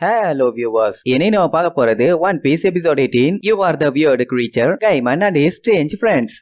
Hello viewers. இனி நம்ம பார்க்க போறது one piece episode 18 you are the weird creature caiman and his strange friends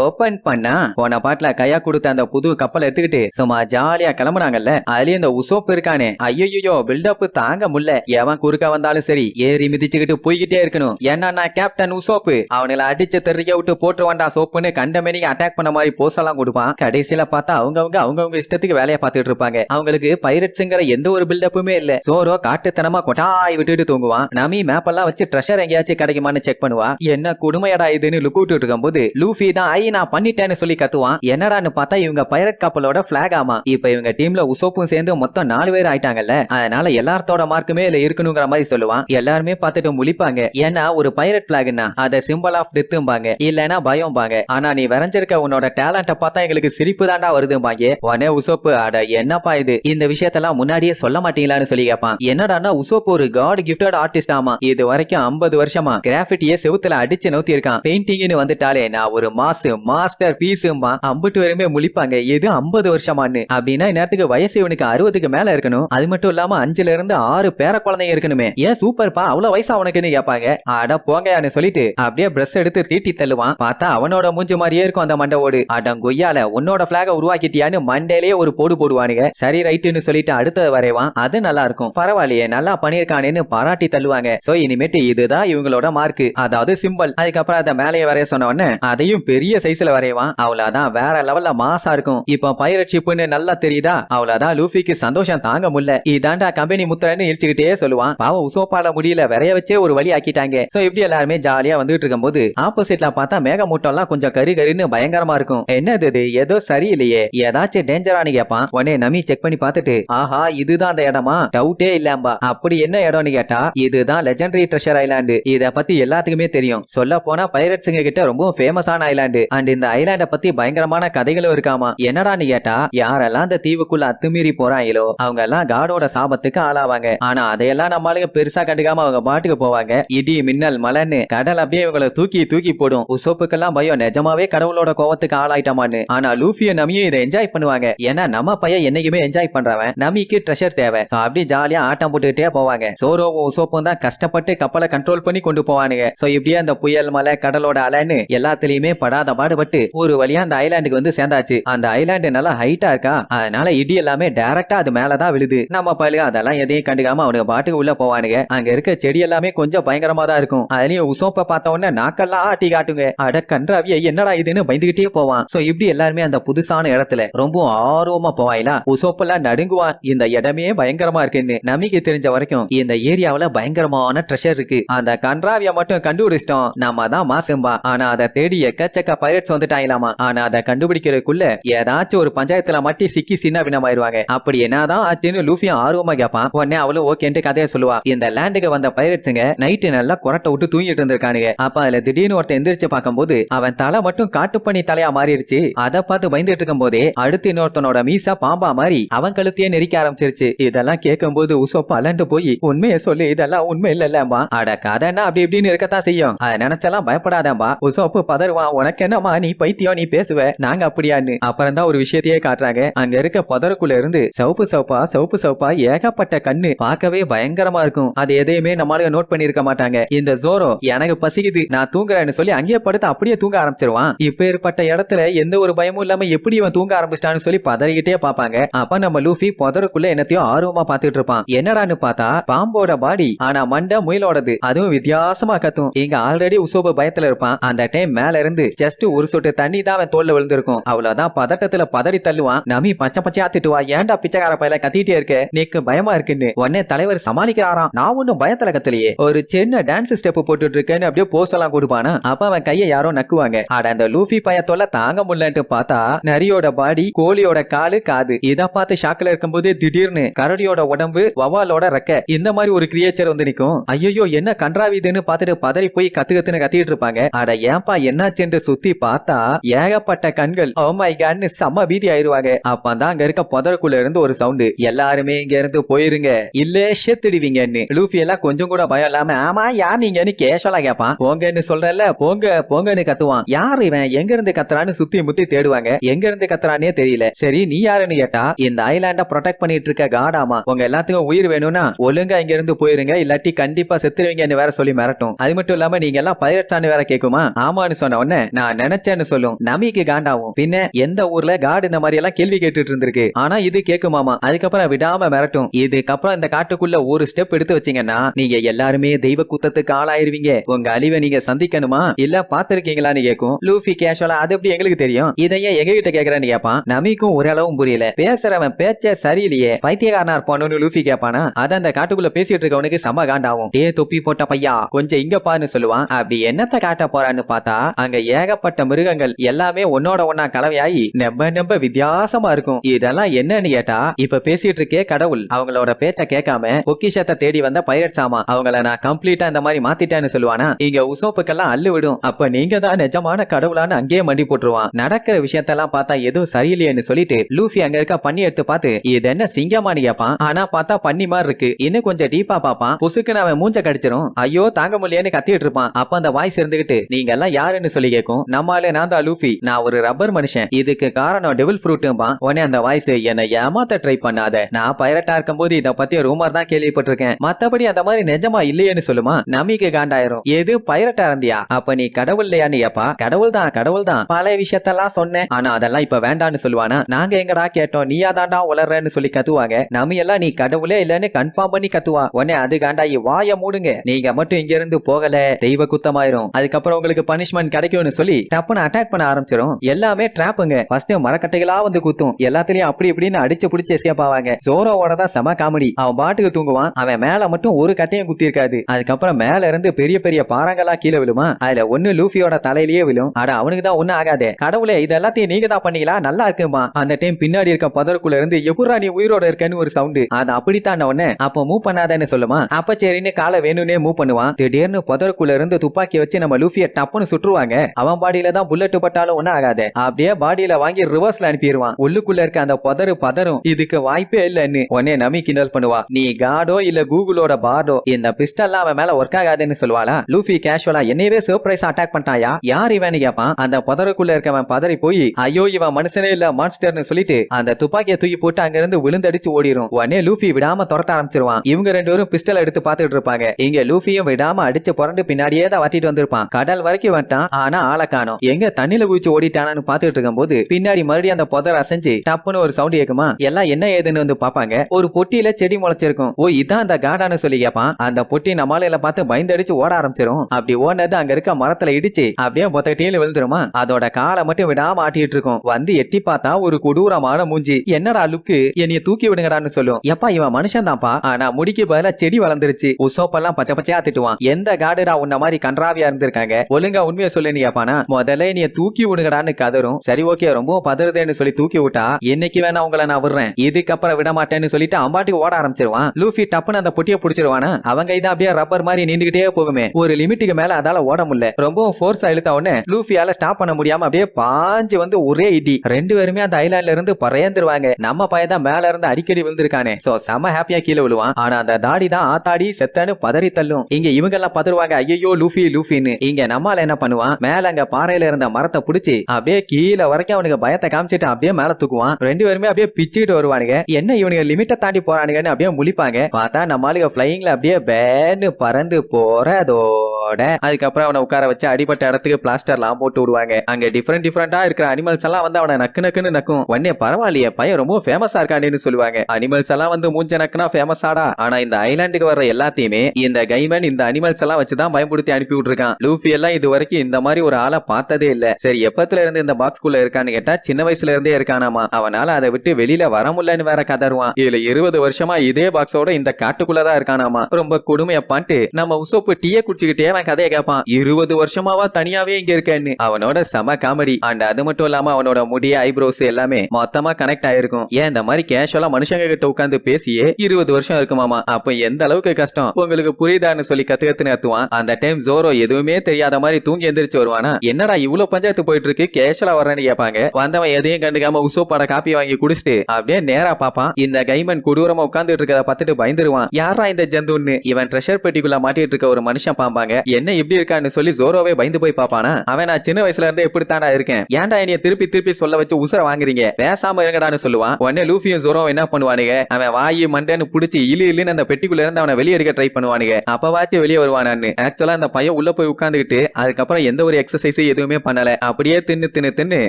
open பண்ணா போன பாட்டுல கையா கொடுத்த அந்த புது கப்பல் எடுத்துக்கிட்டு சும்மா ஜாலியா கிளம்புனாங்கல்ல அதுலயும் இந்த உசோப்பு இருக்கானே. ஐயோ பில்டப் தாங்க முடியல. எவன் குறுக்க வந்தாலும் சரி ஏறி மிதிச்சுக்கிட்டு போய்கிட்டே இருக்கணும். ஏன்னா நான் கேப்டன் உசோப்பு அவனுல அடிச்சு தெரிய விட்டு போட்டு வந்தா சோப்புன்னு கண்டமேனிக்கு அட்டாக் பண்ண மாதிரி போஸ் எல்லாம் கொடுப்பான். கடைசியில பார்த்தா அவங்கவுங்க அவங்கவுங்க இஷ்டத்துக்கு வேலையை பார்த்துட்டு இருப்பாங்க. அவங்களுக்கு பைரட்ஸுங்கிற எந்த ஒரு பில்டப்புமே இல்ல. சோரோ காட்டுத்தனமா கொட்டாய் விட்டுட்டு தூங்குவான். நமி மேப் எல்லாம் வச்சு ட்ரெஷர் எங்கேயாச்சும் கிடைக்குமான்னு செக் பண்ணுவா. என்ன கொடுமையடா இதுன்னு லுக் விட்டு இருக்கும்போது லூஃபி தான் ஐ நான் பண்ணிட்டேன்னு சொல்லி கத்துவான். என்னடான்னு பார்த்தா இவங்க பைரட் கப்பலோட பிளாக் ஆமா. இப்ப இவங்க டீம்ல உசோப்பும் சேர்ந்து மொத்தம் நாலு பேர் ஆயிட்டாங்கல்ல. அதனால எல்லாத்தோட மார்க்குமே இதுல இருக்கணுங்கிற மாதிரி சொல்லுவான். எல்லாருமே பார்த்துட்டு முழிப்பாங்க. ஏன்னா ஒரு பைரட் பிளாக்னா அத சிம்பிள் ஆஃப் டெத்தும்பாங்க இல்லனா பயம்பாங்க. ஆனா நீ வரைஞ்சிருக்க உன்னோட டேலண்ட பார்த்தா எங்களுக்கு சிரிப்பு தாண்டா வருதும்பாங்க. உடனே உசோப்பு அட என்னப்பா இது? இந்த விஷயத்தெல்லாம் முன்னாடியே சொல்ல மாட்டீங்களான்னு சொல்லி கேட்பான் என்னடானா உசோப்பு ஒரு காட் கிஃப்டட் ஆர்டிஸ்ட் ஆமா. இது வரைக்கும் 50 வருஷமா. கிராஃபிட்டியே செவுத்துல அடிச்சு நோத்தி இருக்கான் பெயிண்டிங்னு வந்துட்டாலே நான் ஒரு மாசு மாஸ்டர் பீஸுமா அம்புட்டு வரையுமே முழிப்பாங்க. எது 50 வருஷமான்னு. அப்படின்னா இந்நேரத்துக்கு வயசு இவனுக்கு அறுபதுக்கு மேல இருக்கணும். அது மட்டும் இல்லாம அஞ்சுல இருந்து ஆறு பேர குழந்தைங்க இருக்கணுமே. ஏன் சூப்பர்ப்பா? அவ்வளவு வயசு அவனுக்குன்னு கேட்பாங்க அட போங்கன்னு சொல்லிட்டு அப்படியே பிரஷ் எடுத்து தீட்டி தள்ளுவான். பார்த்தா அவனோட மூஞ்சி மாதிரியே இருக்கும் அந்த மண்டவோடு அடங்கொய்யால உன்னோட பிளாக உருவாக்கிட்டியான்னு மண்டையிலேயே ஒரு போடு போடுவானுங்க. சரி ரைட்டுன்னு சொல்லிட்டு அடுத்தது வரைவான். அது நல்லா இருக்கும். பரவாயில்லையே நல்லா பண்ணிருக்கானேன்னு பாராட்டி தள்ளுவாங்க. சோ இனிமேட்டு இதுதான் இவங்களோட மார்க் அதாவது சிம்பிள் அதுக்கப்புறம் அதை மேலேயே வரைய சொன்ன உடனே அதையும் பெரிய சைஸ்ல வரைவான். அவ்வளவுதான். வேற லெவல்ல மாசா இருக்கும். இப்போ பைரட் ஷிப்னு நல்லா தெரியுதா? அவ்வளவுதான். லூஃபிக்கு சந்தோஷம் தாங்க முடியல. இதாண்டா கம்பெனி முத்திரன்னு இழிச்சுக்கிட்டே சொல்லுவான். பாவம் உசோப்பால முடியல. வரைய வச்சே ஒரு வழி ஆக்கிட்டாங்க. சோ இப்படி எல்லாருமே ஜாலியா வந்துட்டு இருக்கும்போது ஆப்போசிட்ல பார்த்தா மேகமூட்டம் எல்லாம் கொஞ்சம் கரு கருன்னு பயங்கரமா இருக்கும். என்னது இது? ஏதோ சரியில்லையே. ஏதாச்சும் டேஞ்சரானு கேட்பான் உடனே நமி செக் பண்ணி பார்த்துட்டு ஆஹா இதுதான் அந்த இடமா? டவுட்டே இல்லாம்பா அப்படி என்ன இடம்னு கேட்டா இதுதான் லெஜண்டரி ட்ரெஷர் ஐலாண்டு இத பத்தி எல்லாத்துக்குமே தெரியும். சொல்ல போனா பைரட்ஸுங்க கிட்ட ரொம்ப ஃபேமஸான ஐலாண்டு அண்ட் இந்த ஐலாண்ட பத்தி பயங்கரமான கதைகளும் இருக்காமா? என்னடான்னு கேட்டா? யாரெல்லாம் அந்த தீவுக்குள்ள அத்துமீறி போறாங்களோ அவங்க எல்லாம் காடோட சாபத்துக்கு ஆளாவாங்க. ஆனா அதையெல்லாம் நம்மளுக்கு பெருசா கண்டுக்காம அவங்க பாட்டுக்கு போவாங்க. இடி மின்னல் மலைன்னு கடல் அப்படியே இவங்களை தூக்கி தூக்கி போடும். உசோப்புக்கெல்லாம் பயம் நிஜமாவே கடவுளோட கோவத்துக்கு ஆளாயிட்டமான்னு. ஆனா லூஃபிய நமியும் இதை என்ஜாய் பண்ணுவாங்க. ஏன்னா நம்ம பையன் என்னைக்குமே என்ஜாய் பண்றவன். நமிக்கு ட்ரெஷர் தேவை. அப்படி அப்படியே ஜாலியா ஆட்டம் போட்டுக்கிட்டே போவாங்க. சோரோவும் உசோப்பும் தான் கஷ்டப்பட்டு கப்பலை கண்ட்ரோல் பண்ணி கொண்டு போவானுங்க. சோ இப்படியே அந்த புயல் மலை கடலோட அலைன்னு எல்லாத்துலயுமே படாத பாடுபட்டு ஒரு வழியா அந்த ஐலாண்டுக்கு வந்து சேர்ந்தாச்சு. அந்த ஐலாண்டு நல்லா ஹைட்டா இருக்கா? அதனால இடி எல்லாமே டைரக்டா அது மேலதான் விழுது. நம்ம பயிலுக அதெல்லாம் எதையும் கண்டுக்காம அவனுக்கு பாட்டுக்கு உள்ள போவானுங்க. அங்க இருக்க செடி எல்லாமே கொஞ்சம் பயங்கரமா தான் இருக்கும். அதுலயும் உசோப்ப பார்த்த உடனே நாக்கெல்லாம் ஆட்டி காட்டுங்க. அட கன்றாவிய என்னடா இதுன்னு பயந்துகிட்டே போவான். சோ இப்படி எல்லாருமே அந்த புதுசான இடத்துல ரொம்ப ஆர்வமா போவாயிலா? உசோப்பெல்லாம் நடுங்குவான் இந்த இடமே பயங்கரமா இருக்குன்னு நம்பிக்கை தெரிஞ்ச வரைக்கும் இந்த ஏரியாவில பயங்கரமான ட்ரெஷர் இருக்கு. அந்த கன்றாவிய மட்டும் கண்டுபிடிச்சிட்டோம். நம்ம தான் மாசும்பா. ஆனா அதை தேடி எக்கச்சக்க பைரட்ஸ் வந்துட்டாங்களாமா? ஆனா அதை கண்டுபிடிக்கிறதுக்குள்ள ஏதாச்சும் ஒரு பஞ்சாயத்துல மாட்டி சிக்கி சின்ன பின்னமாயிருவாங்க. அப்படி என்னதான் ஆச்சுன்னு லூஃபியும் ஆர்வமா கேட்பான் உடனே அவளும் ஓகேன்ட்டு கதையை சொல்லுவா. இந்த லேண்டுக்கு வந்த பைரட்ஸுங்க நைட்டு நல்லா குரட்டை விட்டு தூங்கிட்டு இருந்திருக்கானுங்க. அப்ப அதுல திடீர்னு ஒருத்தன் எந்திரிச்சு பார்க்கும்போது அவன் தலை மட்டும் காட்டுப்பணி தலையா மாறிடுச்சு. அதை பார்த்து பயந்துட்டு இருக்கும் போதே அடுத்து இன்னொருத்தனோட மீசா பாம்பா மாதிரி அவன் கழுத்தையே நெரிக்க ஆரம்பிச்சிருச்சு. இதெல்லாம் கேட்கும் போது உசோப்ப அலண்டு போய் உண்மையை சொல்லி இதெல்லாம் உண்மை இல்லல்லம்பா அட கதைன்னா அப்படி இப்படின்னு இருக்கத்தான் செய்யும். அதை நினைச்செல்லாம் பயப்படாதம்பா உசோப்பு பதறுவான். உனக்கு என்னம்மா நீ பைத்தியம் நீ பேசுவ? நாங்க அப்படியான்னு. அப்புறம் தான் ஒரு விஷயத்தையே காட்டுறாங்க. அங்க இருக்க புதருக்குள்ள இருந்து சவுப்பு சவுப்பா சிவப்பு சவுப்பா ஏகப்பட்ட கண்ணு பார்க்கவே பயங்கரமா இருக்கும். அது எதையுமே நம்மளால நோட் பண்ணிருக்க மாட்டாங்க. இந்த ஜோரோ எனக்கு பசிக்குது நான் தூங்குறேன்னு சொல்லி அங்கேயே படுத்து அப்படியே தூங்க ஆரம்பிச்சிருவான். இப்ப ஏற்பட்ட இடத்துல எந்த ஒரு பயமும் இல்லாம எப்படி இவன் தூங்க ஆரம்பிச்சிட்டான்னு சொல்லி பதறிக்கிட்டே பாப்பாங்க அப்ப நம்ம லூஃபி புதருக்குள்ள என்னத்தையும் ஆர்வமா பாத்துட்டு இருப்பான். என்னடான்னு பார்த்தா பாம்போட பாடி ஆனா மண்டை முயலோடது. அதுவும் வித்தியாசமா கத்தும். இங்க ஆல்ரெடி உசோப பயத்துல இருப்பான். அந்த டைம் மேல இருந்து ஜஸ்ட் ஜஸ்ட் ஒரு சொட்டு தண்ணி தான் அவன் தோல்ல விழுந்திருக்கும். அவ்வளவுதான் பதட்டத்துல பதறி தள்ளுவான். நமி பச்சை பச்சையா திட்டுவா. ஏன்டா பிச்சைக்கார பையல கத்திட்டே இருக்க? நீக்கு பயமா இருக்குன்னு. உடனே தலைவர் சமாளிக்கிறாராம். நான் ஒன்னும் பயத்துல கத்தலையே ஒரு சின்ன டான்ஸ் ஸ்டெப் போட்டுட்டு இருக்கேன்னு அப்படியே போஸ் எல்லாம் கொடுப்பானா? அப்ப அவன் கையை யாரோ நக்குவாங்க. ஆட அந்த லூஃபி பயத்தோல தாங்க முடியலன்ட்டு பார்த்தா நரியோட பாடி கோழியோட காலு காது. இதை பார்த்து ஷாக்ல இருக்கும்போது திடீர்னு கரடியோட உடம்பு வவாலோட ரெக்க. இந்த மாதிரி ஒரு கிரியேச்சர் வந்து நிக்கும். ஐயோ என்ன கன்றாவிதுன்னு பார்த்துட்டு பதறி போய் கத்து கத்துன்னு கத்திட்டு இருப்பாங்க. அட ஏன்பா என்னாச்சுன்னு சுத்தி திரும்பி பார்த்தா ஏகப்பட்ட கண்கள். Oh அவமாய்கான்னு செம்ம பீதி ஆயிருவாங்க. அப்பதான் அங்க இருக்க புதருக்குள்ள இருந்து ஒரு சவுண்டு எல்லாருமே இங்க இருந்து போயிருங்க. இல்ல செத்துடுவீங்கன்னு. லூஃபி எல்லாம் கொஞ்சம் கூட பயம் இல்லாம ஆமா யார் நீங்கன்னு கேஷலா கேப்பான். போங்கன்னு சொல்றல போங்க போங்கன்னு கத்துவான். யார் இவன்? எங்க இருந்து கத்துறான்னு சுத்தி முத்தி தேடுவாங்க. எங்க இருந்து கத்துறானே தெரியல. சரி நீ யாருன்னு கேட்டா இந்த ஐலாண்ட ப்ரொடெக்ட் பண்ணிட்டு இருக்க காடாமா உங்க எல்லாத்துக்கும் உயிர் வேணும்னா ஒழுங்கா இங்க இருந்து போயிருங்க. இல்லாட்டி கண்டிப்பா செத்துருவீங்கன்னு வேற சொல்லி மிரட்டும். அது மட்டும் இல்லாம நீங்க எல்லாம் பயிரச்சான்னு வேற கேக்குமா? ஆமான்னு சொன்ன உடனே நான் நினைச்சேன்னு சொல்லும். நமிக்கு காண்டாவும். பின்ன எந்த ஊர்ல காடு இந்த மாதிரி எல்லாம் கேள்வி கேட்டுட்டு இருந்திருக்கு ஆனா இது கேக்குமாமா அதுக்கப்புறம் விடாம மிரட்டும். இதுக்கப்புறம் இந்த காட்டுக்குள்ள ஒரு ஸ்டெப் எடுத்து வச்சீங்கன்னா நீங்க எல்லாருமே தெய்வ குத்தத்துக்கு ஆளாயிருவீங்க. உங்க அழிவை நீங்க சந்திக்கணுமா? இல்ல பாத்திருக்கீங்களான்னு கேக்கும். லூஃபி கேஷுவலா அது எப்படி எங்களுக்கு தெரியும்? இதையே எங்க கிட்ட கேக்குறேன்னு கேப்பான். நமிக்கும் ஓரளவும் புரியல. பேசுறவன் பேச்ச சரியில்லையே. பைத்தியக்காரனா இருப்பானு லூஃபி கேப்பானா? அத அந்த காட்டுக்குள்ள பேசிட்டு இருக்கவனுக்கு சம காண்டாவும். ஏ தொப்பி போட்ட பையா? கொஞ்சம் இங்க பாருன்னு சொல்லுவான். அப்படி என்னத்த காட்ட போறான்னு பார்த்தா அங்க ஏகப்பட்ட மிருகங்கள் எல்லாமே ஒன்னோட ஒன்னா கலவையாகி நம்ப நம்ப வித்தியாசமா இருக்கும். இதெல்லாம் என்னன்னு கேட்டா இப்ப பேசிட்டு இருக்கே கடவுள். அவங்களோட பேச்ச கேட்காம பொக்கிஷத்தை தேடி வந்த பைரட் சாமா. அவங்கள நான் கம்ப்ளீட்டா இந்த மாதிரி மாத்திட்டேன்னு சொல்லுவானா? இங்க உசோப்புக்கெல்லாம் அள்ளு விடும் அப்ப நீங்க தான் நிஜமான கடவுளான்னு அங்கேயே மண்டி போட்டுருவான். நடக்கிற விஷயத்தெல்லாம் பார்த்தா எதுவும் சரியில்லையேன்னு சொல்லிட்டு லூஃபி அங்க இருக்க பண்ணி எடுத்து பார்த்து இது என்ன சிங்கமானு கேப்பான்? ஆனா பார்த்தா பண்ணி மாதிரி இருக்கு. இன்னும் கொஞ்சம் டீப்பா பாப்பான் புசுக்குன்னு அவன் மூஞ்ச கடிச்சிரும். ஐயோ தாங்க முடியலன்னு கத்திட்டு இருப்பான். அப்ப அந்த வாய்ஸ் இருந்துகிட்டு நீங்க எல்லாம் யாருன்னு சொல்லி கேட்கும் நம்மாலே நான் தான் லூஃபி. நான் ஒரு ரப்பர் மனுஷன். இதுக்கு காரணம் டெவில் ஃப்ரூட்டும்பா உடனே அந்த வாய்ஸ் என்னை ஏமாத்த ட்ரை பண்ணாத. நான் பைரட்டா இருக்கும்போது இத பத்தி ரூமர் தான் கேள்விப்பட்டிருக்கேன். மத்தபடி அந்த மாதிரி நிஜமா இல்லையேன்னு சொல்லுமா? நம்பிக்கை காண்டாயிரும். எது பைரட்டா இருந்தியா? அப்ப நீ கடவுள் இல்லையான்னு ஏப்பா கடவுள் தான் கடவுள் தான். பல விஷயத்தெல்லாம் சொன்னேன். ஆனா அதெல்லாம் இப்ப வேண்டான்னு சொல்லுவானா? நாங்க எங்கடா கேட்டோம்? நீயா தாண்டா உளர்றன்னு சொல்லி கத்துவாங்க. நம்ம எல்லாம் நீ கடவுளே இல்லன்னு கன்ஃபார்ம் பண்ணி கத்துவா. உடனே அது காண்டாயி வாய மூடுங்க. நீங்க மட்டும் இங்க இருந்து போகல. தெய்வ குத்தமாயிரும். அதுக்கப்புறம் உங்களுக்கு பனிஷ்மெண்ட் கிடைக்கும்னு சொல்லி டப்புன்னு அட்டாக் பண்ண ஆரம்பிச்சிடும் எல்லாமே ட்ராப்புங்க ஃபர்ஸ்ட் மரக்கட்டைகளா வந்து குத்தும். எல்லாத்துலயும் அப்படி இப்படின்னு அடிச்சு பிடிச்சு எஸ்கேப் ஆவாங்க. ஜோரோவோட தான் செம காமெடி அவன் பாட்டுக்கு தூங்குவான். அவன் மேல மட்டும் ஒரு கட்டையும் குத்தி இருக்காது அதுக்கப்புறம் மேல இருந்து பெரிய பெரிய பாறாங்களா கீழே விழுமா? அதுல ஒண்ணு லூஃபியோட தலையிலேயே விழும். அட அவனுக்கு தான் ஒண்ணு ஆகாதே. கடவுளே இது எல்லாத்தையும் நீங்க தான் பண்ணீங்களா? நல்லா இருக்குமா? அந்த டைம் பின்னாடி இருக்க பதருக்குள்ள இருந்து எப்படா நீ உயிரோட இருக்கன்னு ஒரு சவுண்டு அது அப்படித்தான் உடனே அப்ப மூவ் பண்ணாதேன்னு சொல்லுமா? அப்ப சரின்னு காலை வேணும்னே மூவ் பண்ணுவான். திடீர்னு புதருக்குள்ள இருந்து துப்பாக்கி வச்சு நம்ம லூஃபிய டப்புன்னு சுற்றுவாங்க. அவன் பாடியில தான் புல்லட் பட்டாலும் ஒண்ணும் ஆகாது. அப்படியே பாடியில வாங்கி ரிவர்ஸ்ல அனுப்பிடுவான் உள்ளுக்குள்ள இருக்க அந்த பதறு பதறும் இதுக்கு வாய்ப்பே இல்லன்னு உடனே நம்பி கிண்டல் பண்ணுவா. நீ காடோ இல்ல கூகுளோட பார்டோ இந்த பிஸ்டல் அவன் மேல ஒர்க் ஆகாதுன்னு சொல்லுவாளா? லூஃபி கேஷுவலா என்னையவே சர்ப்ரைஸ் அட்டாக் பண்ணிட்டாயா? யார் இவன் கேப்பான்? அந்த பதறுக்குள்ள இருக்கவன் பதறி போய் ஐயோ இவன் மனுஷனே இல்ல மான்ஸ்டர்னு சொல்லிட்டு அந்த துப்பாக்கியை தூக்கி போட்டு அங்க இருந்து விழுந்தடிச்சு ஓடிரும். உடனே லூஃபி விடாம துரத்த ஆரம்பிச்சிருவான். இவங்க ரெண்டு பேரும் பிஸ்டல் எடுத்து பாத்துட்டு இருப்பாங்க. இங்க லூஃபியும் விடாம அடிச்சு புரண்டு பின்னாடியே தான் வட்டிட்டு வந்திருப்பான். கடல் வரைக்கும் வந்துட்டான். ஆனா ஆளை காணோம். எங்க தண்ணியில குதிச்சு ஓடிட்டானான்னு பாத்துட்டு இருக்கும்போது பின்னாடி மறுபடியும் அந்த புதர் அசைஞ்சு டப்புன்னு ஒரு சவுண்ட் கேக்குமா? எல்லாம் என்ன ஏதுன்னு வந்து பாப்பாங்க ஒரு பொட்டியில செடி முளைச்சிருக்கும். ஓ இதான் அந்த காடான்னு சொல்லி கேப்பான். அந்த பொட்டி நம்மளால பார்த்து பயந்தடிச்சு ஓட ஆரம்பிச்சிரும். அப்படி ஓடினது அங்க இருக்க மரத்துல இடிச்சு அப்படியே பொத்தட்டியில விழுந்துருமா? அதோட காலை மட்டும் விடாம ஆட்டிட்டு இருக்கும். வந்து எட்டி பார்த்தா ஒரு கொடூரமான மூஞ்சி. என்னடா லுக்கு? என்னைய தூக்கி விடுங்கடான்னு சொல்லும். எப்பா இவன் மனுஷன் தான்ப்பா ஆனா முடிக்கு பதிலா செடி வளர்ந்துருச்சு. உசோப்பெல்லாம் பச்சை பச்சையா திட்டுவான். எந்த காடுடா உன்ன மாதிரி கன்றாவியா இருந்திருக்காங்க? ஒழுங்கா உண்மையை சொல்லுன்னு கேப்பானா? முதல்ல நீ தூக்கி விடுங்கடான்னு கதரும் சரி ஓகே ரொம்ப பதறுதேன்னு சொல்லி தூக்கி விட்டா என்னைக்கு வேணா உங்களை நான் விடுறேன். இதுக்கப்புறம் விட மாட்டேன்னு சொல்லிட்டு அம்பாட்டி ஓட ஆரம்பிச்சிருவான். லூஃபி டப்புன்னு அந்த பொட்டியை பிடிச்சிருவானா? அவங்க இதை அப்படியே ரப்பர் மாதிரி நின்றுகிட்டே போகுமே. ஒரு லிமிட்டுக்கு மேல அதால ஓட முடியல. ரொம்பவும் ஃபோர்ஸா இழுத்த உடனே லூஃபியால ஸ்டாப் பண்ண முடியாம அப்படியே பாஞ்சு வந்து ஒரே இடி. ரெண்டு பேருமே அந்த ஐலாண்ட்ல இருந்து பறையந்துருவாங்க. நம்ம பையன் தான் மேல இருந்து அடிக்கடி விழுந்திருக்கானே. சோ செம ஹாப்பியா கீழே விழுவான். ஆனா அந்த தாடி தான் ஆத்தாடி செத்தன்னு பதறி தள்ளும். இங்க இவங்க எல்லாம் பதறுவாங்க. ஐயோ லூஃபி லூஃபின்னு. இங்க நம்மால என்ன பண்ணுவான்? மேல அங்க பாறையில இருந்த மரத்தை பிடிச்சி அப்படியே கீழே வரைக்கும் அவனுக்கு பயத்தை காமிச்சிட்டு அப்படியே மேல தூக்குவான். ரெண்டு பேருமே அப்படியே பிச்சுக்கிட்டு வருவானுங்க. என்ன இவனுங்க லிமிட்டை தாண்டி போறானுங்கன்னு அப்படியே முழிப்பாங்க. பார்த்தா நம்மளுக்கு பிளையிங்ல அப்படியே பேன்னு பறந்து போறதோட அதுக்கப்புறம் அவனை உட்கார வச்சு அடிபட்ட இடத்துக்கு பிளாஸ்டர்லாம் போட்டு விடுவாங்க. அங்க டிஃப்ரெண்ட் டிஃப்ரெண்டா இருக்கிற அனிமல்ஸ் எல்லாம் வந்து அவனை நக்கு நக்குன்னு நக்கும். உடனே பரவாயில்லையே பையன் ரொம்ப ஃபேமஸா இருக்கானேன்னு சொல்லுவாங்க. அனிமல்ஸ் எல்லாம் வந்து மூஞ்ச நக்குனா ஃபேமஸ் ஆடா. ஆனா இந்த ஐலாண்டுக்கு வர்ற எல்லாத்தையுமே இந்த கைமன் இந்த அனிமல்ஸ் எல்லாம் வச்சுதான் பயன்படுத்தி அனுப்பி விட்டுருக்கான். லூஃபி எல்லாம் இது வரைக்கும் இந்த மாதிரி ஒரு ஆளை பார்த்ததே இல்ல. சரி எப்பத்துல இருந்து இந்த பாக்ஸ்குள்ள இருக்கான்னு கேட்டா சின்ன வயசுல இருந்தே இருக்கானாமா. அவனால அதை விட்டு வெளியில வர முடியலன்னு வேற கதருவான் இதுல இருபது வருஷமா இதே பாக்ஸோட இந்த காட்டுக்குள்ளதான் இருக்கானாமா. ரொம்ப கொடுமையப்பான்ட்டு நம்ம உசோப்பு டீய குடிச்சுக்கிட்டே அவன் கதையை கேட்பான் இருபது வருஷமாவா தனியாவே இங்க இருக்கேன்னு. அவனோட செம காமெடி அண்ட் அது மட்டும் இல்லாம அவனோட முடிய ஐப்ரோஸ் எல்லாமே மொத்தமா கனெக்ட் ஆயிருக்கும். ஏன் இந்த மாதிரி கேஷுவலா மனுஷங்க கிட்ட உட்காந்து பேசியே இருபது வருஷம் இருக்குமாமா? அப்ப எந்த அளவுக்கு கஷ்டம்? உங்களுக்கு புரியுதான்னு சொல்லி கத்து கத்துன்னு கத்துவான் அந்த டைம் ஜோரோ எதுவுமே தெரியாத மாதிரி தூங்கி எந்திரிச்சு வருவானா? என்ன என்னடா இவ்வளவு பஞ்சாயத்து போயிட்டு இருக்கு கேஷலா வரேன்னு கேட்பாங்க. வந்தவன் எதையும் கண்டுக்காம உசோப்பாட காப்பி வாங்கி குடிச்சிட்டு அப்படியே நேரா பாப்பான் இந்த கைமன் கொடூரமா உட்கார்ந்துட்டு இருக்கத பார்த்துட்டு பயந்துருவான். யாரா இந்த ஜந்துன்னு? இவன் ட்ரெஷர் பெட்டிக்குள்ள மாட்டிட்டு இருக்க ஒரு மனுஷன் பாம்பாங்க. என்ன இப்படி இருக்கான்னு சொல்லி ஜோரோவே பயந்து போய் பாப்பானா அவன் நான் சின்ன வயசுல இருந்தே எப்படித்தானா இருக்கேன். ஏன்டா என்னைய திருப்பி திருப்பி சொல்ல வச்சு உசுர வாங்குறீங்க? பேசாம இருங்கடான்னு சொல்லுவான். உடனே லூஃபியும் ஜோரோ என்ன பண்ணுவானுங்க? அவன் வாயி மண்டேன்னு புடிச்சு இழு இழுன்னு அந்த பெட்டிக்குள்ள இருந்து அவனை வெளியே எடுக்க ட்ரை பண்ணுவானுங்க. அப்பவாச்சும் வெளியே வருவானான்னு. ஆக்சுவலா அந்த பையன் உள்ள போய் உட்காந்துக்கிட்டு அதுக்கப்புறம் எந்த ஒரு எக்ஸசைஸ் எதுவுமே பண்ணல. அப்படியே தின்னு தின்னு தின்னு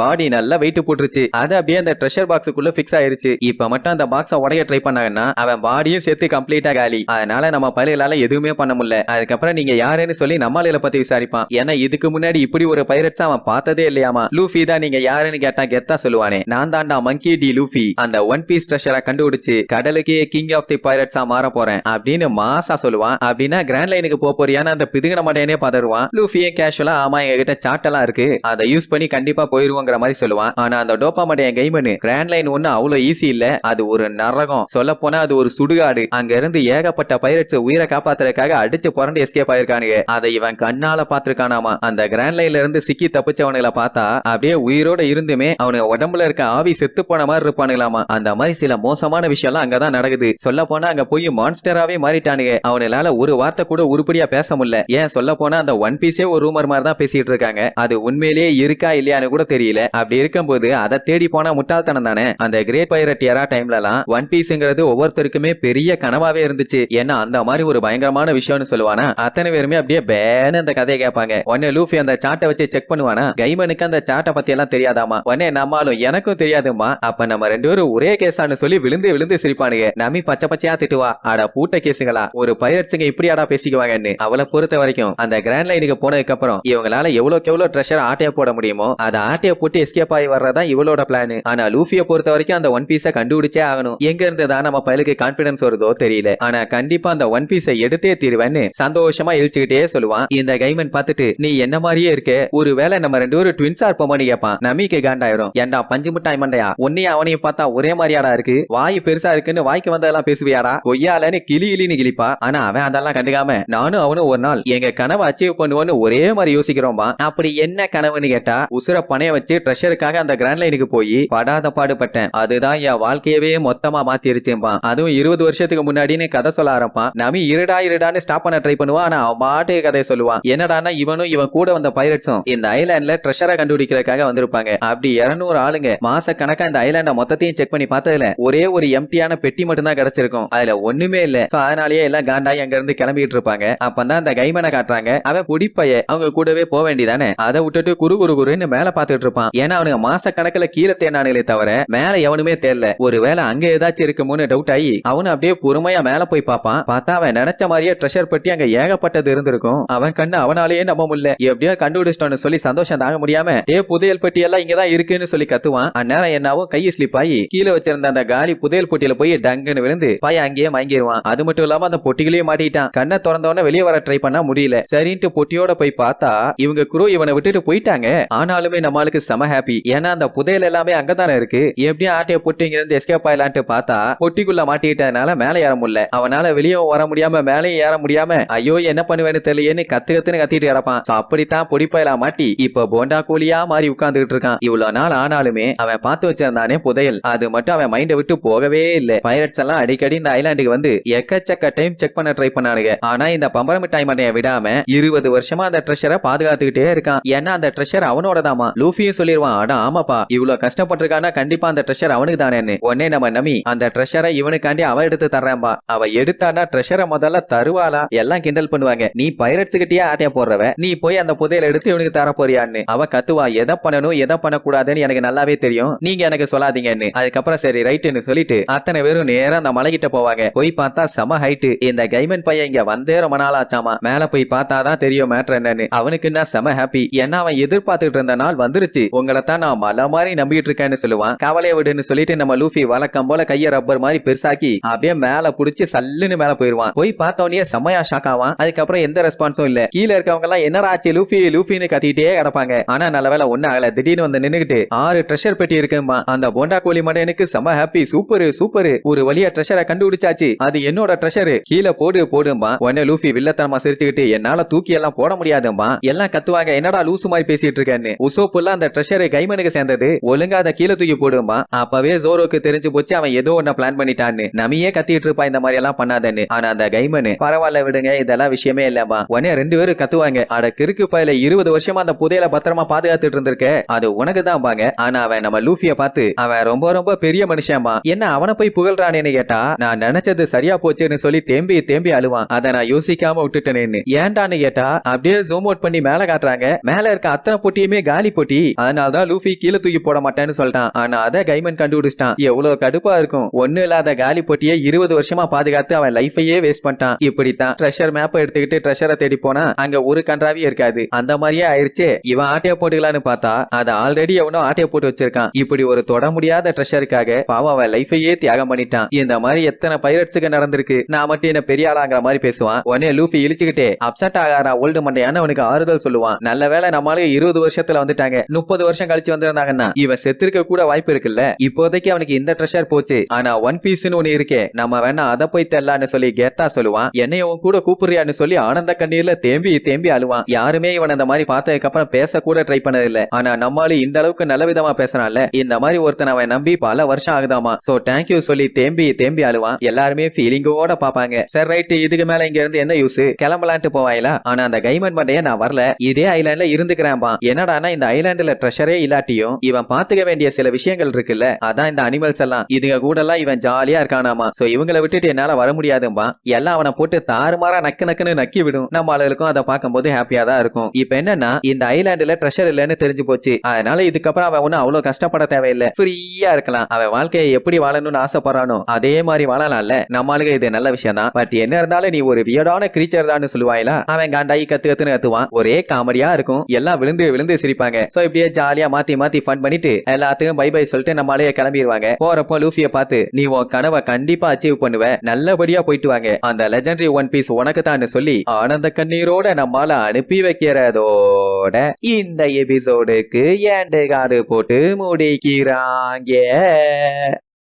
பாடி நல்லா வெயிட் போட்டுருச்சு. அது அப்படியே அந்த ட்ரெஷர் பாக்ஸுக்குள்ள ஃபிக்ஸ் ஆயிருச்சு. இப்ப மட்டும் அந்த பாக்ஸ உடைய ட்ரை பண்ணாங்கன்னா அவன் பாடியும் சேர்த்து கம்ப்ளீட்டா காலி. அதனால நம்ம பயிலால எதுவுமே பண்ண முடியல. அதுக்கப்புறம் நீங்க யாருன்னு சொல்லி நம்மளால பத்தி விசாரிப்பான். ஏன்னா இதுக்கு முன்னாடி இப்படி ஒரு பைரட்ஸ் அவன் பார்த்ததே இல்லையாமா? லூஃபி தான் நீங்க யாருன்னு கேட்டா கெத்தா சொல்லுவானே. நான் தான்டா மங்கி டி லூஃபி. அந்த ஒன் பீஸ் ட்ரெஷரை கண்டுபிடிச்சு கடலுக்கே கிங் ஆஃப் தி பைரட்ஸா மாற போறேன் அப்படின்னு மாசா சொல்லுவான். அப்படின்னா கிராண்ட் லைனுக்கு போக போறியான்னு அந்த பிதுங்கின மடையனே பதறுவான். லூஃபியே கேஷுவலா ஆமா எங்க கிட்ட சாட்டெல்லாம் இருக்கு. அதை யூஸ் பண்ணி கண்டிப்பா போயிருவோங்கிற மாதிரி சொல்லுவான். ஆனா அந்த டோப்பா கைமனு கிராண்ட் லைன் ஒண்ணு அவ்வளவு ஈஸி இல்ல. அது ஒரு நரகம். சொல்ல போனா அது ஒரு சுடுகாடு. அங்க இருந்து ஏகப்பட்ட பைரட்ஸ் உயிரை காப்பாத்துறதுக்காக அடிச்சு புரண்டு எஸ்கேப் ஆயிருக்கானுங்க. அதை இவன் கண்ணால பாத்துருக்கானாமா அந்த கிராண்ட் லைன்ல இருந்து சிக்கி தப்பிச்சவனுங்களை பார்த்தா அப்படியே உயிரோட இருந்துமே அவனுக்கு உடம்புல இருக்க ஆவி செத்து போன மாதிரி இருப்பானுங்களாமா. அந்த மாதிரி சில மோசமான விஷயம்லாம் அங்கதான் நடக்குது. சொல்ல போனா அங்க போய் மான்ஸ்டராவே மாறிட்டானுங்க. அவனால ஒரு வார்த்தை கூட உருப்படியா பேச முடியல. ஏன் சொல்ல போனா அந்த ஒன் பீஸே ஒரு ரூமர் மாதிரி தான் பேசிட்டு இருக்காங்க. அது உண்மையிலேயே இருக்கா இல்லையான்னு கூட தெரியல. அப்படி இருக்கும்போது அதை தேடி போனா முட்டாள்தனம் தானே? அந்த கிரேட் பைரட் எரா டைம்லலாம் ஒன் பீஸ்ங்கிறது ஒவ்வொருத்தருக்குமே பெரிய கனவாவே இருந்துச்சு. ஏன்னா அந்த மாதிரி ஒரு பயங்கரமான விஷயம்னு சொல்லுவானா? அத்தனை பேருமே அப்படியே பேன அந்த கதையை கேட்பாங்க. உடனே லூஃபி அந்த சாட்டை வச்சு செக் பண்ணுவானா? கைமனுக்கு அந்த சாட்டை பத்தி எல்லாம் தெரியாதாமா? உடனே நம்மாலும் எனக்கும் தெரியாதுமா அப்ப நம்ம ரெண்டு பேரும் ஒரே கேஸான்னு சொல்லி விழுந்து விழுந்து சிரிப்பானுங்க. நம்பி பச்சை பச்சையா திட்டுவா? அட பூட்ட கேசுங்களா ஒரு பைரட்ஸுங்க இப்படியாடா பேசிக்குவாங்கன்னு. அவளை பொறுத்த வரைக்கும் அந்த கிராண்ட் லைனுக்கு போனதுக்கு அப்புறம் இவங்களால எவ்வளவு எவ்வளவு ட்ரெஷர் ஆட்டைய போட முடியுமோ அதை ஆட்டையை போட்டு எஸ்கேப் ஆகி வர்றதா இவளோட பிளான் ஆனா லூஃபியை பொறுத்த வரைக்கும் அந்த ஒன் பீஸை கண்டுபிடிச்சே ஆகணும். எங்க இருந்து தான் நம்ம பயலுக்கு கான்பிடன்ஸ் வருதோ தெரியல. ஆனா கண்டிப்பா அந்த ஒன் பீஸை எடுத்தே தீருவேன்னு சந்தோஷமா இழிச்சுக்கிட்டே சொல்லுவான். இந்த கைமன் பார்த்துட்டு நீ என்ன மாதிரியே இருக்க? ஒருவேளை நம்ம ரெண்டு பேரும் ட்வின்ஸா இருப்போமான்னு கேட்பான் நம்பிக்கை காண்டாயிரும். ஏன்டா பஞ்சு முட்டாய் மண்டையா? உன்னையும் அவனையும் பார்த்தா ஒரே மாதிரியாடா இருக்கு. வாய் பெருசா இருக்குன்னு வாய்க்கு வந்ததெல்லாம் பேசுவியாடா? கொய்யாலன்னு கிளி கிளின்னு கிளிப்பா. ஆனா அவன் அதெல்லாம் கண்டுக்காம நானும் அவனும் ஒரு நாள் எங்க கனவை அச்சீவ் பண்ணுவோன்னு ஒரே மாதிரி யோசிக்கிறோம்பா. அப்படி என்ன கனவுன்னு கேட்டா உசுர பணைய வச்சு ட்ரெஷருக்காக அந்த கிராண்ட் லைனுக்கு போய் படாத பாடுபட்டேன். அதுதான் என் வாழ்க்கையவே மொத்தமா மாத்திருச்சேன்பா அதுவும் இருபது வருஷத்துக்கு முன்னாடின்னு கதை சொல்ல ஆரம்பிப்பான். நமி இருடா இருடான்னு ஸ்டாப் பண்ண ட்ரை பண்ணுவான் ஆனா அவன் பாட்டு கதையை சொல்லுவான். என்னடானா இவனும் இவன் கூட வந்த பைரட்ஸும் இந்த ஐலாண்ட்ல ட்ரெஷரை கண்டுபிடிக்கிறதுக்காக வந்திருப்பாங்க. அப்படி இருநூறு ஆளுங்க மாச கணக்கா இந்த ஐலாண்ட மொத்தத்தையும் செக் பண்ணி பார்த்ததுல ஒரே ஒரு எம்டியான பெட்டி மட்டும் தான் கிடைச்சிருக்கும். அதுல ஒண்ணுமே இல்ல. சோ அதனாலயே எல்லாம் காண்டாயி அங்க இருந்து கிளம்பிட்டு இருப்பாங்க. அப்பதான் அந்த கைமனை காட்டுறாங்க. அவன் குடிப்பைய அவங்க கூடவே போக வேண்டியதானே? அதை விட்டுட்டு குரு குரு குருன்னு மேல பாத்துட்டு இருப்பான். ஏன்னா அவனுக்கு மாச கணக்குல கீழே தேனானுங்களே தவிர மேல எவனுமே தெரியல ஒருவேளை அங்க ஏதாச்சும் இருக்குமோன்னு டவுட் ஆகி அவனு அப்படியே பொறுமையா மேல போய் பார்ப்பான். பார்த்தா அவன் நினைச்ச மாதிரியே ட்ரெஷர் பட்டி அங்க ஏகப்பட்டது இருந்திருக்கும். அவன் கண்ணு அவனாலேயே நம்ப முடியல. எப்படியோ கண்டுபிடிச்சிட்டோன்னு சொல்லி சந்தோஷம் தாங்க முடியாம ஏ புதையல் பெட்டி எல்லாம் இங்கதான் இருக்குன்னு சொல்லி கத்துவான். அந்நேரம் என்னாவும் கையை ஸ்லிப் ஆகி கீழே வச்சிருந்த அந்த காலி புதையல் பொட்டியில போய் டங்குன்னு விழுந்து பையன் அங்கேயே மயங்கிடுவான் அது மட்டும் இல்லாம அந்த பொட்டிகளையும் மாட்டிட்டான் கண்ணை திறந்த உடனே வெளியே வர ட்ரை பண்ணா முடியல. சரின்ட்டு பொட்டியோட போய் பார்த்தா இவங்க குரு இவன் விட்டுட்டு போயிட்டாங்க. ஆனாலுமே நம்மளுக்கு செம ஹாப்பி ஏன்னா அந்த புதையல் எல்லாமே அங்கதானே இருக்கு. எப்படியும் ஆட்டைய பொட்டி இங்க இருந்து எஸ்கேப் ஆயிலான்ட்டு பார்த்தா பொட்டிக்குள்ள மாட்டிக்கிட்டதுனால மேலே ஏற முடியல. அவனால வெளியே வர முடியாம மேலேயும் ஏற முடியாம ஐயோ என்ன பண்ணுவேன்னு தெரியலன்னு கத்து கத்துன்னு கத்திட்டு கிடப்பான். அப்படித்தான் பொடிப்பயலா மாட்டி இப்ப போண்டா கூலியா மாறி உட்கார்ந்துகிட்டு இருக்கான். இவ்வளவு நாள் ஆனாலுமே அவன் பார்த்து வச்சிருந்தானே புதையல். அது மட்டும் அவன் மைண்டை விட்டு போகவே இல்ல. பைரட்ஸ் எல்லாம் அடிக்கடி இந்த ஐலாண்டுக்கு வந்து எக்கச்சக்க டைம் செக் பண்ண ட்ரை பண்ணானுங்க. ஆனா இந்த பம்பரமிட்டாய் மண்டைய விடாம இருபது வருஷமா அந்த ட்ரெஷரை பாதுகாத்துக்கிட்டே இருக்கான். ஏன்னா அந்த ட்ரெஷர் அவனோட தாமா லூஃபியும் சொல்லிடுவான் அடா ஆமாப்பா இவ்வளவு கஷ்டப்பட்டிருக்கானா கண்டிப்பா அந்த ட்ரெஷர் அவனுக்கு தானேன்னு. உடனே நம்ம நம்பி அந்த ட்ரெஷரை இவனுக்காண்டி அவ எடுத்து தர்றேன்பா. அவ எடுத்தானா ட்ரெஷரை முதல்ல தருவாளா? எல்லாம் கிண்டல் பண்ணுவாங்க. நீ பைரட்ஸ் கிட்டயே ஆட்டைய போடுறவ? நீ போய் அந்த புதையல எடுத்து இவனுக்கு தர போறியான்னு. அவ கத்துவா எதை பண்ணணும் எதை பண்ணக்கூடாதுன்னு எனக்கு நல்லாவே தெரியும். நீங்க எனக்கு சொல்லாதீங்கன்னு. அதுக்கப்புறம் சரி ரைட்டுன்னு சொல்லிட்டு அத்தனை பேரும் நேரா அந்த மலைகிட்ட போவாங்க. போய் பார்த்தா செம ஹைட்டு இந்த கைமன் பையன் இங்க வந்தே ரொம்ப நாள் ஆச்சாமா மேல போய் பார்த்தாதான் தெரியும் மேட்ரு என்னன்னு. அவனுக்கு என்ன செம ஹாப்பி ஏன்னா அவன் எதிர்பார்த்துட்டு இருந்த நாள் வந்துருச்சு. உங்களை தான் நான் மலை மாதிரி நம்பிட்டு இருக்கேன்னு சொல்லுவான். கவலையை விடுன்னு சொல்லிட்டு நம்ம லூஃபி வழக்கம் போல கைய ரப்பர் மாதிரி பெருசாக்கி அப்படியே மேல புடிச்சு சல்லுன்னு மேல போயிருவான். போய் பார்த்தவனே செமையா ஷாக் ஆவான். அதுக்கப்புறம் எந்த ரெஸ்பான்ஸும் இல்ல. கீழ இருக்கவங்க எல்லாம் என்னடா ஆச்சு லூஃபி? லூஃபின்னு கத்திட்டே கிடப்பாங்க. ஆனா நல்ல வேலை ஒண்ணு ஆகல. திடீர்னு வந்து நின்னுகிட்டு ஆறு ட்ரெஷர் பெட்டி இருக்குமா அந்த போண்டா கோழி மட்டும் எனக்கு செம ஹாப்பி சூப்பர் சூப்பர் ஒரு வழியா ட்ரெஷரை கண்டுபிடிச்சாச்சு. அது என்னோட ட்ரெஷர் கீழே போடு போடும்பா உடனே லூஃபி வில்லத்தனமா சிரிச்சுக்கிட்டு என்னால தூக்கி எல்லாம் போட முடியாதுமா எல்லாம் கத்துவாங்க. என்ன என்னடா லூசு மாதிரி பேசிட்டு இருக்கேன்னு? உசோப்புல அந்த ட்ரெஷர் கைமனுக்கு சேர்ந்தது. ஒழுங்கா அதை கீழே தூக்கி போடுமா அப்பவே ஜோரோக்கு தெரிஞ்சு போச்சு அவன் ஏதோ ஒன்ன பிளான் பண்ணிட்டான்னு. நமியே கத்திட்டு இருப்பா இந்த மாதிரி எல்லாம் பண்ணாதன்னு. ஆனா அந்த கைமனு பரவாயில்ல விடுங்க இதெல்லாம் விஷயமே இல்லம்மா. உடனே ரெண்டு பேரும் கத்துவாங்க. அட கிறுக்கு பயில இருபது வருஷமா அந்த புதையல பத்திரமா பாதுகாத்துட்டு இருந்திருக்க? அது உனக்கு தான் பாங்க ஆனா அவன் நம்ம லூஃபிய பார்த்து அவன் ரொம்ப ரொம்ப பெரிய மனுஷன்மா. என்ன அவனை போய் புகழ்றானேன்னு கேட்டா நான் நினைச்சது சரியா போச்சுன்னு சொல்லி தேம்பி தேம்பி அழுவான். அதை நான் யோசிக்காம விட்டுட்டேன்னு ஏன்டான்னு கேட்டா அப்படியே ஜூம் அவுட் பண்ணி மேல காட்டுறாங்க. மேல இருக்க அத்தனை பொட்டியுமே காலி பொட்டி. அதனாலதான் லூஃபி கீழே தூக்கி போட மாட்டேன்னு சொல்லிட்டான். ஆனா அதை கைமன் கண்டுபிடிச்சிட்டான். எவ்வளவு கடுப்பா இருக்கும். ஒண்ணு இல்லாத காலி பொட்டியை இருபது வருஷமா பாதுகாத்து அவன் லைஃபையே வேஸ்ட் பண்ணிட்டான். இப்படித்தான் ட்ரெஷர் மேப்பை எடுத்துக்கிட்டு ட்ரெஷரை தேடி போனா அங்க ஒரு கன்றாவே இருக்காது. அந்த மாதிரியே ஆயிருச்சு. இவன் ஆட்டையை போட்டுக்கலான்னு பார்த்தா அதை ஆல்ரெடி எவனோ ஆட்டையை போட்டு வச்சிருக்கான். இப்படி ஒரு தொட முடியாத ட்ரெஷருக்காக பாவம் அவன் லைஃபையே தியாகம் பண்ணிட்டான். இந்த மாதிரி எத்தனை பைரட்ஸுக்கு நடந்திருக்கு? நான் மட்டும் என்ன பெரிய ஆளாங்கிற மாதிரி பேசுவான். உடனே லூஃபி இழிச்சுக்கிட்டே அப்செட் ஆகாரா ஓல்டு மண்டையான அவனுக்கு ஆறுதல் சொல்லுவான். நல்ல வேலை நம்மளால இருபது வருஷத்துல வந்துட்டாங்க. முப்பது வருஷம் கழிச்சு வந்திருந்தாங்கன்னா இவன் செத்திருக்க கூட வாய்ப்பு இருக்குல்ல? இப்போதைக்கு அவனுக்கு இந்த ட்ரெஷர் போச்சு. ஆனா ஒன் பீஸ்னு ஒண்ணு இருக்கே. நம்ம வேணா அதை போய் தெல்லான்னு சொல்லி கெத்தா சொல்லுவான். என்னைய உன் கூட கூப்பிடுறியான்னு சொல்லி ஆனந்த கண்ணீர்ல தேம்பி தேம்பி அழுவான். யாருமே இவன் அந்த மாதிரி பார்த்ததுக்கு அப்புறம் பேச கூட ட்ரை பண்ணதில்ல. ஆனா நம்மளால இந்த அளவுக்கு நல்ல விதமா பேசுறான்ல. இந்த மாதிரி ஒருத்தன் அவன் நம்பி பல வருஷம் ஆகுதாமா? சோ தேங்க்யூ சொல்லி தேம்பி தேம்பி அழுவான். எல்லாருமே ஃபீலிங்கோட பாப்பாங்க சரி ரைட் இதுக்கு மேல இங்க இருந்து என்ன யூஸ் கிளம்பலான்ட்டு போவாயில? ஆனா அந்த கைமன் மண்டைய நான் வரல. இதே ஐலாண்ட்ல இருந்துக்கிறேன்பா என்னடானா இந்த ஐலாண்ட்ல ட்ரெஷரே இல்லாட்டியும் இவன் பாத்துக்க வேண்டிய சில விஷயங்கள் இருக்குல்ல அதான் இந்த அனிமல்ஸ் எல்லாம். இதுங்க கூட எல்லாம் இவன் ஜாலியா இருக்கானாமா. சோ இவங்களை விட்டுட்டு என்னால வர முடியாதும்பா. எல்லாம் அவனை போட்டு தாறுமாறா நக்கு நக்குன்னு நக்கி விடும். நம்ம ஆளுகளுக்கும் அதை பார்க்கும்போது ஹாப்பியா தான் இருக்கும். இப்ப என்னன்னா இந்த ஐலாண்டுல ட்ரெஷர் இல்லைன்னு தெரிஞ்சு போச்சு. அதனால இதுக்கப்புறம் அவன் ஒன்னும் அவ்வளவு கஷ்டப்பட தேவையில்லை. ஃப்ரீயா இருக்கலாம். அவன் வாழ்க்கையை எப்படி வாழணும்னு ஆசைப்படுறானோ அதே மாதிரி வாழலாம்ல. நம்ம ஆளுங்க இது நல்ல விஷயம் தான். பட் என்ன இருந்தாலும் நீ ஒரு வியடான கிரீச்சர் தான் சொல்லுவாயில அவன் காண்டாயி கத்து கத்துன்னு கத்துவான். ஒரே காமெடியா இருக்கும் எல்லாம் விழுந்து விழுந்து சிரிப்பாங்க. சோ இப்படியே ஜாலியா மாத்தி மாத்தி ஃபன் பண்ணிட்டு எல்லாத்துக்கும் பை பை சொல்லிட்டு நம்ம அலைய கிளம்பிடுவாங்க போறப்போ லூஃபிய பார்த்து நீ உன் கனவை கண்டிப்பா அச்சீவ் பண்ணுவ. நல்லபடியா போயிட்டு வாங்க. அந்த லெஜண்டரி ஒன் பீஸ் உனக்கு தான் சொல்லி ஆனந்த கண்ணீரோட நம்மால அனுப்பி வைக்கிறதோட இந்த எபிசோடுக்கு ஏண்டு காடு போட்டு முடிக்கிறாங்க.